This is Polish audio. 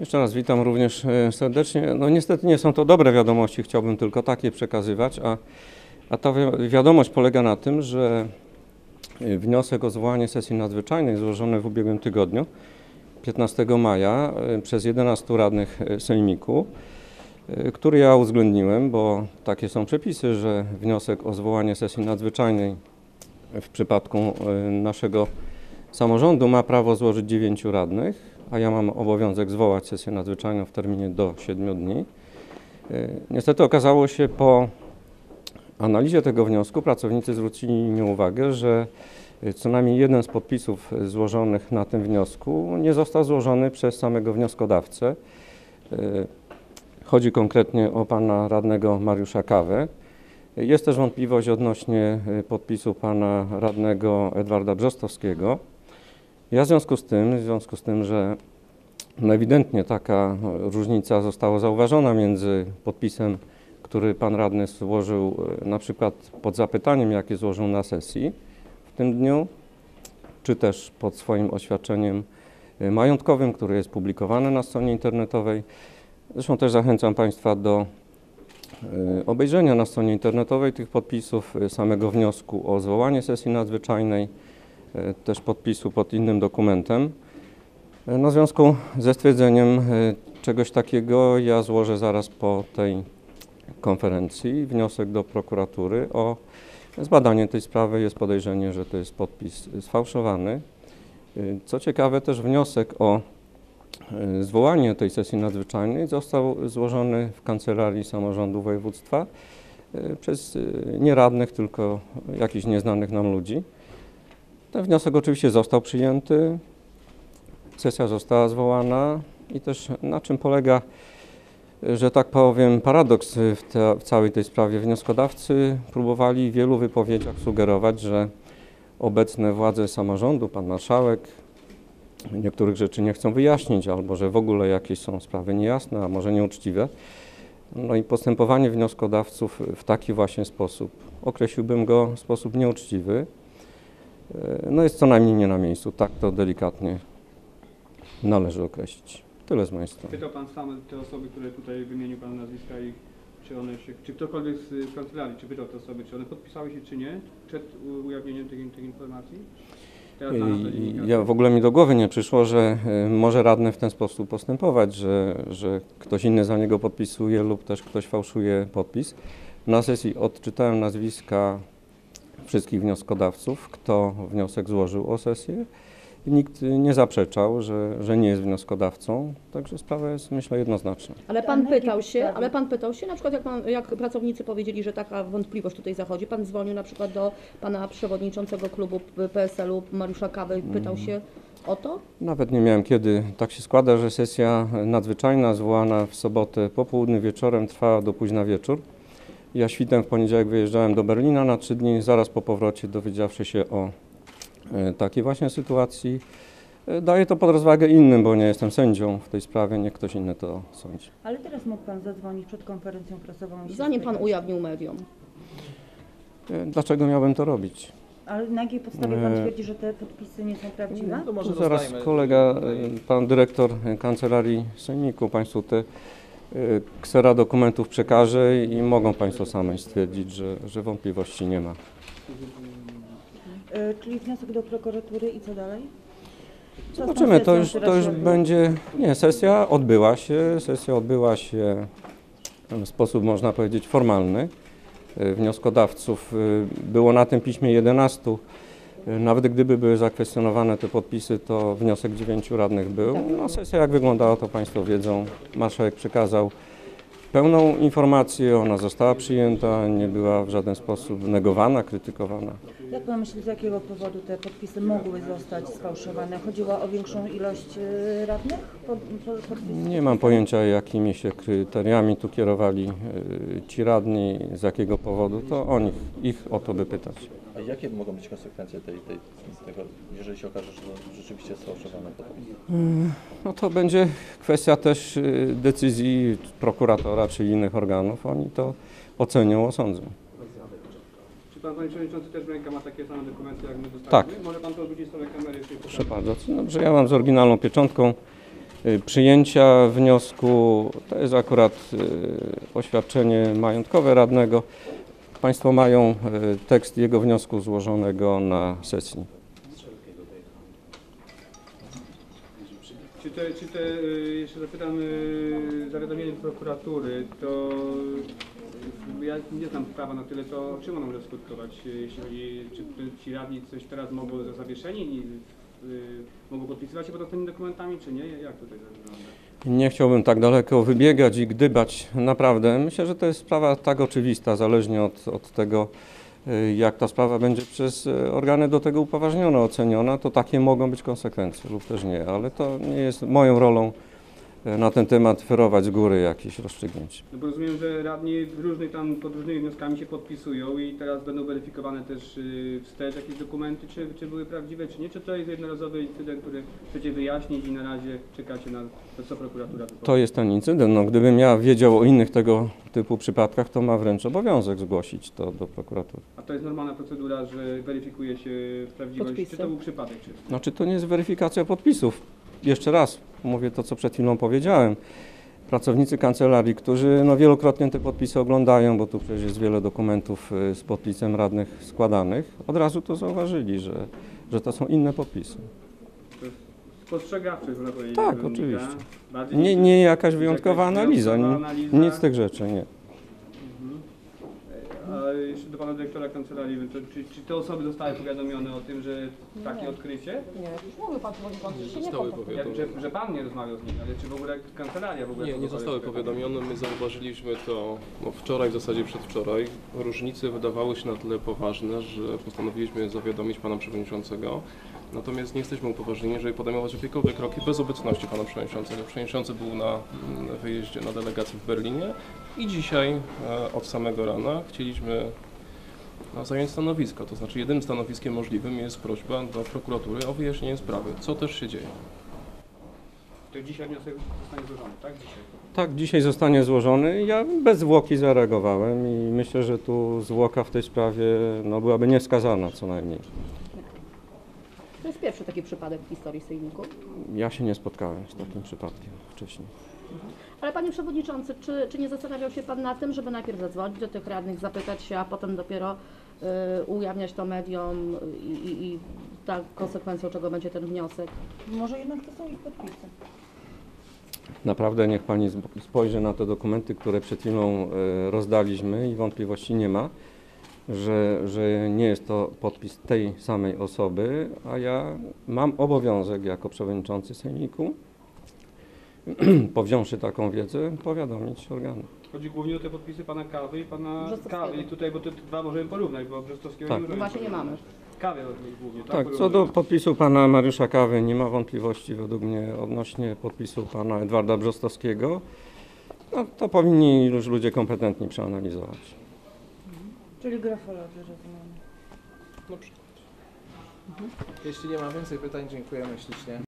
Jeszcze raz witam również e, serdecznie. No niestety nie są to dobre wiadomości, chciałbym tylko takie przekazywać, a, a ta wi- wiadomość polega na tym, że e, wniosek o zwołanie sesji nadzwyczajnej złożony w ubiegłym tygodniu, 15 maja, e, przez 11 radnych Sejmiku, który ja uwzględniłem, bo takie są przepisy, że wniosek o zwołanie sesji nadzwyczajnej w przypadku naszego samorządu ma prawo złożyć 9 radnych, a ja mam obowiązek zwołać sesję nadzwyczajną w terminie do 7 dni. E, Niestety okazało się po analizie tego wniosku, pracownicy zwrócili mi uwagę, że e, co najmniej jeden z podpisów złożonych na tym wniosku nie został złożony przez samego wnioskodawcę. E, Chodzi konkretnie o pana radnego Mariusza Kawę. Jest też wątpliwość odnośnie podpisu pana radnego Edwarda Brzostowskiego. Ja w związku z tym, w związku z tym, że no ewidentnie taka e, różnica została zauważona między podpisem, który pan radny złożył e, na przykład pod zapytaniem, jakie złożył na sesji w tym dniu, czy też pod swoim oświadczeniem e, majątkowym, które jest publikowane na stronie internetowej. Zresztą też zachęcam Państwa do e, obejrzenia na stronie internetowej tych podpisów, samego wniosku o zwołanie sesji nadzwyczajnej, też podpisu pod innym dokumentem. E, No, w związku ze stwierdzeniem e, czegoś takiego ja złożę zaraz po tej konferencji wniosek do prokuratury o zbadanie tej sprawy. Jest podejrzenie, że to jest podpis sfałszowany. E, Co ciekawe, też wniosek o e, zwołanie tej sesji nadzwyczajnej został złożony w Kancelarii Samorządu Województwa e, przez e, nie radnych, tylko jakichś nieznanych nam ludzi. Ten wniosek oczywiście został przyjęty, sesja została zwołana i też na czym polega, że tak powiem, paradoks w, te, w całej tej sprawie. Wnioskodawcy próbowali w wielu wypowiedziach sugerować, że obecne władze samorządu, pan marszałek, niektórych rzeczy nie chcą wyjaśnić, albo że w ogóle jakieś są sprawy niejasne, a może nieuczciwe. No i postępowanie wnioskodawców w taki właśnie sposób, określiłbym go w sposób nieuczciwy, no jest co najmniej nie na miejscu, tak to delikatnie należy określić. Tyle z mojej strony. Pytał Pan sam te osoby, które tutaj wymienił Pan nazwiska i czy one się, czy ktokolwiek z y, kancelarii, czy pytał te osoby, czy one podpisały się, czy nie, przed ujawnieniem tych, tych informacji? Ja w ogóle mi do głowy nie przyszło, że e, może radny w ten sposób postępować, że, że ktoś inny za niego podpisuje lub też ktoś fałszuje podpis. Na sesji odczytałem nazwiska wszystkich wnioskodawców, kto wniosek złożył o sesję. I nikt nie zaprzeczał, że, że nie jest wnioskodawcą, także sprawa jest myślę jednoznaczna. Ale pan pytał się, ale pan pytał się, na przykład jak, pan, jak pracownicy powiedzieli, że taka wątpliwość tutaj zachodzi, pan dzwonił na przykład do pana przewodniczącego klubu PSL-u Mariusza Kawy i pytał się o to? Nawet nie miałem kiedy. Tak się składa, że sesja nadzwyczajna zwołana w sobotę po południu wieczorem trwała do późna wieczór. Ja świtem w poniedziałek wyjeżdżałem do Berlina na trzy dni. Zaraz po powrocie dowiedziawszy się o e, takiej właśnie sytuacji, e, daję to pod rozwagę innym, bo nie jestem sędzią w tej sprawie, niech ktoś inny to sądzi. Ale teraz mógł Pan zadzwonić przed konferencją prasową. Zanim pan ujawnił mediom. E, Dlaczego miałbym to robić? Ale na jakiej podstawie Pan twierdzi, że te podpisy nie są prawdziwe? To może Zaraz kolega, pan dyrektor Kancelarii Sejmiku Państwu te ksera dokumentów przekaże i mogą Państwo sami stwierdzić, że, że wątpliwości nie ma. E, Czyli wniosek do prokuratury i co dalej? Co Zobaczymy, to już, to już będzie, nie, sesja odbyła się, sesja odbyła się w sposób, można powiedzieć, formalny. E, Wnioskodawców było na tym piśmie 11. Nawet gdyby były zakwestionowane te podpisy, to wniosek dziewięciu radnych był. No, sesja jak wyglądała, to Państwo wiedzą. Marszałek przekazał pełną informację, ona została przyjęta, nie była w żaden sposób negowana, krytykowana. Jak Pan myśli, z jakiego powodu te podpisy mogły zostać sfałszowane? Chodziło o większą ilość e, radnych? Pod, pod, podpisów? Nie mam pojęcia, jakimi się kryteriami tu kierowali y, ci radni, z jakiego powodu, to o nich, ich o to by pytać. A jakie mogą być konsekwencje tej, tej, tego, jeżeli się okaże, że to rzeczywiście jest sfałszowany podpis? No to będzie kwestia też y, decyzji prokuratora czy innych organów. Oni to ocenią, osądzą. Czy Pan Panie Przewodniczący też w rękę ma takie same dokumenty, jak my dostaliśmy? Tak. Może Pan to odwrócić jeszcze i Proszę bardzo. Dobrze, ja mam z oryginalną pieczątką. y, przyjęcia wniosku. To jest akurat y, oświadczenie majątkowe radnego. Państwo mają y, tekst jego wniosku złożonego na sesji. Czy te, czy te y, jeszcze zapytam, y, zawiadomienie do prokuratury, to ja nie znam prawa na tyle, to czym ono może skutkować, jeśli chodzi, czy ci radni coś teraz mogą za zawieszeni, mogą podpisywać się pod tymi dokumentami, czy nie? Jak tutaj wygląda? Nie chciałbym tak daleko wybiegać i gdybać. Naprawdę myślę, że to jest sprawa tak oczywista, zależnie od, od tego, y, jak ta sprawa będzie przez y, organy do tego upoważnione oceniona, to takie mogą być konsekwencje lub też nie, ale to nie jest moją rolą na ten temat ferować z góry jakieś rozstrzygnięcie. No bo rozumiem, że radni w różnych tam, pod różnymi wnioskami się podpisują i teraz będą weryfikowane też y, wstecz jakieś dokumenty, czy, czy były prawdziwe, czy nie, czy to jest jednorazowy incydent, który chcecie wyjaśnić i na razie czekacie na to, co prokuratura wypowie? To jest ten incydent. No, gdybym ja wiedział o innych tego typu przypadkach, to ma wręcz obowiązek zgłosić to do prokuratury. A to jest normalna procedura, że weryfikuje się prawdziwość, Podpisy. czy to był przypadek, czy... Znaczy to nie jest weryfikacja podpisów. Jeszcze raz mówię to, co przed chwilą powiedziałem. Pracownicy kancelarii, którzy no, wielokrotnie te podpisy oglądają, bo tu przecież jest wiele dokumentów y, z podpisem radnych składanych, od razu to zauważyli, że, że to są inne podpisy. To jest spostrzegawcze, można powiedzieć. Tak, oczywiście. Bardziej Nie, nie jakaś wyjątkowa jakaś analiza, wyjątkowa ni- analiza. nic z tych rzeczy, nie. A jeszcze do pana dyrektora kancelarii, to, czy, czy te osoby zostały powiadomione o tym, że takie odkrycie? Nie, już mówił pan przewodniczący, że się nie Zostały. Ja, powiadomione. że, że pan nie rozmawiał z nimi, ale czy w ogóle kancelaria w ogóle... Nie, nie kogokolwiek zostały powiadomione. My zauważyliśmy to no, wczoraj, w zasadzie przedwczoraj. Różnice wydawały się na tyle poważne, że postanowiliśmy zawiadomić pana przewodniczącego. Natomiast nie jesteśmy upoważnieni, żeby podejmować jakiekolwiek kroki bez obecności pana przewodniczącego. Przewodniczący był na mm, wyjeździe na delegacji w Berlinie i dzisiaj e, od samego rana chcieliśmy no, zająć stanowisko. To znaczy jedynym stanowiskiem możliwym jest prośba do prokuratury o wyjaśnienie sprawy, co też się dzieje. To dzisiaj wniosek zostanie złożony, tak? Dzisiaj. Tak, dzisiaj zostanie złożony. Ja bez zwłoki zareagowałem i myślę, że tu zwłoka w tej sprawie no, byłaby niewskazana co najmniej. To jest pierwszy taki przypadek w historii Sejmiku. Ja się nie spotkałem z takim przypadkiem wcześniej. Ale panie przewodniczący, czy, czy nie zastanawiał się pan nad tym, żeby najpierw zadzwonić do tych radnych, zapytać się, a potem dopiero y, ujawniać to mediom i, i, i tak konsekwencją czego będzie ten wniosek? Może jednak to są ich podpisy. Naprawdę niech Pani spojrzy na te dokumenty, które przed chwilą e, rozdaliśmy i wątpliwości nie ma, że, że nie jest to podpis tej samej osoby, a ja mam obowiązek jako przewodniczący Sejmiku, powziąwszy taką wiedzę, powiadomić organy. Chodzi głównie o te podpisy pana Kawy i pana. Kawy. I tutaj, bo te dwa możemy porównać, bo Brzostowskiego Tak. nie możemy Właśnie nie mamy. Kawy od nich głównie, tak? Tak, co do podpisu pana Mariusza Kawy nie ma wątpliwości według mnie odnośnie podpisu pana Edwarda Brzostowskiego. No, to powinni już ludzie kompetentni przeanalizować. Czyli grafolodzy, rozumiem. Na przykład. Jeśli nie ma więcej pytań, dziękujemy ślicznie.